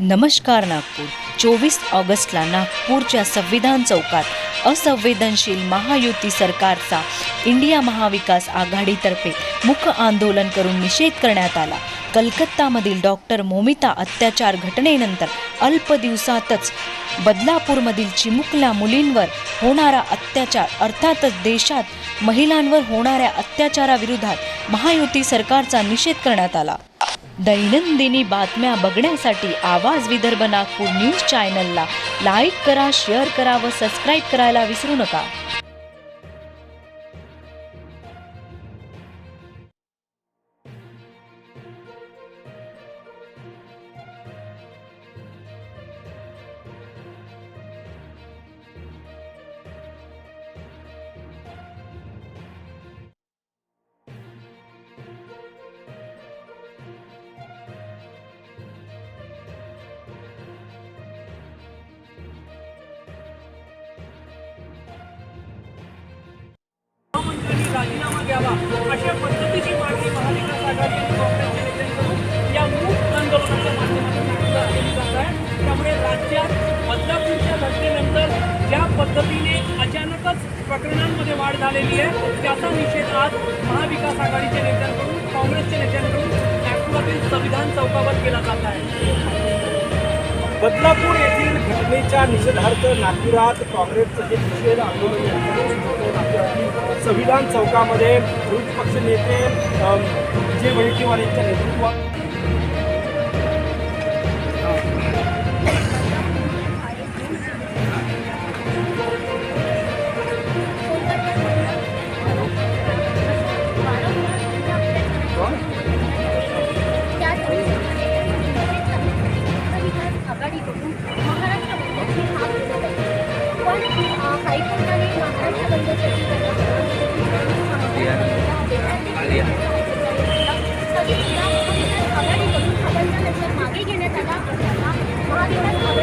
नमस्कार नागपूर. चोवीस ऑगस्टला नागपूरच्या संविधान चौकात असंवेदनशील महायुती सरकारचा इंडिया महाविकास आघाडीतर्फे मुख आंदोलन करून निषेध करण्यात आला. कलकत्तामधील डॉक्टर मोमिता अत्याचार घटनेनंतर अल्प दिवसातच बदलापूरमधील चिमुकल्या मुलींवर होणारा अत्याचार अर्थातच देशात महिलांवर होणाऱ्या अत्याचाराविरोधात महायुती सरकारचा निषेध करण्यात आला. दैनंदिनी बातम्या बघण्यासाठी आवाज विदर्भ नागपूर न्यूज चॅनलला लाईक करा शेअर करा व सबस्क्राईब करायला विसरू नका. राजीनामा द्यावा अशा पद्धतीची मागणी महाविकास आघाडी आणि काँग्रेसच्या या मूक आंदोलनाच्या माध्यमातून केली जात आहे. त्यामुळे राज्यात बदलापूरच्या घटनेनंतर ज्या पद्धतीने अचानकच प्रकरणांमध्ये वाढ झालेली आहे त्याचा निषेध आज महाविकास आघाडीच्या नेत्यांकडून काँग्रेसच्या नेत्यांकडून नागपुरातील संविधान चौकावर केला जात आहे. बदलापूर येथील घटनेच्या निषेधार्थ नागपुरात काँग्रेसचं जे निषेध आंदोलन संविधान चौकामध्ये विरोधी पक्ष नेते विजय वडेट्टीवार यांच्या नेतृत्वात आघाडीकडून Maharashtra Ege'ne kadar? Mardin'e kadar?